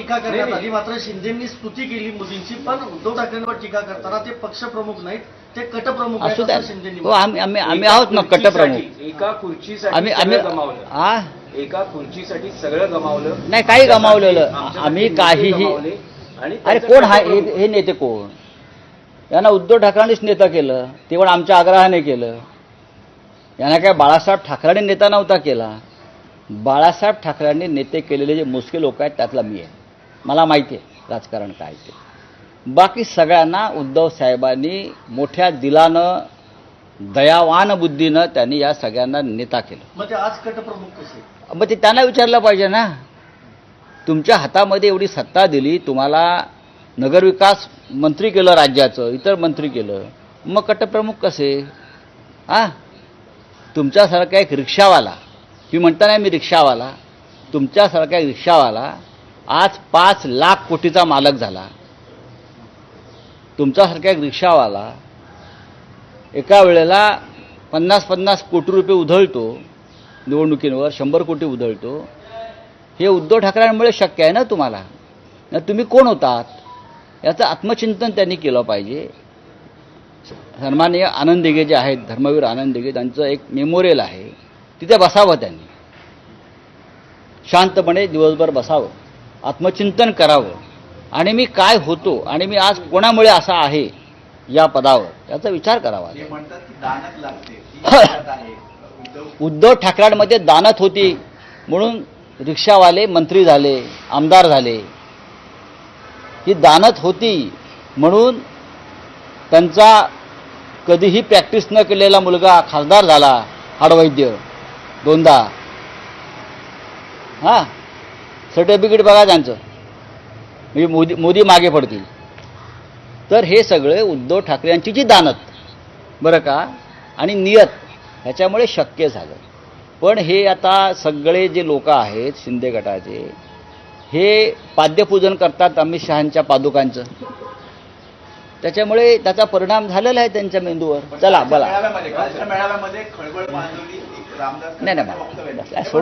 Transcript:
टीका करण्यात नाही. आली. मात्र शिंदेंनी स्तुती केली मोदींची पण उद्धव ठाकरेंवर टीका करताना ते पक्षप्रमुख नाहीत ते कटप्रमुख आहेत असू द्या. हो आम्ही आम्ही आम्ही एका आहोत ना कट्टप्रमुख खुर्चीसाठी- एका खुर्चीसाठी आम्ही आम्ही सगळं गमावलं. हा एका खुर्चीसाठी सगळं गमावलं. नाही, काही गमावलेलं. आम्ही काहीही- अरे कोण हा कटप्रमुख. हे हे नेते कोण? यांना उद्धव ठाकरेंनीच नेता केलं. ते पण आमच्या आग्रहाने केलं. यांना काय बाळासाहेब ठाकरेंनी नेता नव्हता केला? बाळासाहेब ठाकरेंनी नेते केलेले जे मोजके लोक आहेत त्यातला मी आहे. मला माहिती आहे राजकारण काय ते. बाकी सगळ्यांना उद्धव साहेबांनी मोठ्या दिलानं दयावान बुद्धीनं त्यांनी या सगळ्यांना नेता केलं. ते आज कटप्रमुख कसे? मग ते त्यांना विचारलं पाहिजे ना. तुमच्या हातामध्ये एवढी सत्ता दिली तुम्हाला नगरविकास मंत्री केलं राज्याचं इतर मंत्री केलं मग कटप्रमुख कसे? आ? तुमच्यासारखा एक रिक्षावाला मी म्हणता नाही मी रिक्षावाला तुमच्यासारखा एक रिक्षावाला आज पाच लाख कोटीचा मालक झाला. तुमच्यासारखा एक रिक्षावाला एका वेळेला पन्नास पन्नास कोटी रुपये उधळतो निवडणुकींवर शंभर कोटी उधळतो. हे उद्धव ठाकरेंमुळे शक्य आहे ना तुम्हाला? ना तुम्ही कोण होतात? याचं आत्मचिंतन त्यांनी केलं पाहिजे. सन्माननीय आनंद दिघे जे आहेत धर्मवीर आनंद दिघे त्यांचं एक मेमोरियल आहे. तिथे बसावं त्यांनी. शांतपणे दिवसभर बसावं. आत्मचिंतन करावं. आणि मी काय होतो आणि मी आज कोणामुळे असा आहे या पदावर याचा विचार करावा उद्धव ठाकरेंमध्ये दानत होती म्हणून रिक्षावाले मंत्री झाले आमदार झाले. ही दानत होती म्हणून त्यांचा कधीही प्रॅक्टिस न केलेला मुलगा खासदार झाला हाडवैद्य दोनदा. हां? सर्टिफिकेट बघा त्यांचं. म्हणजे मोदी मोदी मागे पडतील. तर हे सगळे उद्धव ठाकरे यांची जी दानत बरं का आणि नियत ह्याच्यामुळे शक्य झालं. पण हे आता सगळे जे लोक आहेत शिंदे गटाचे हे पाद्यपूजन करतात अमित शहांच्या पादुकांचं. त्याच्यामुळे त्याचा परिणाम झालेला आहे त्यांच्या मेंदूवर. चला बोला. नाही नाही सोडून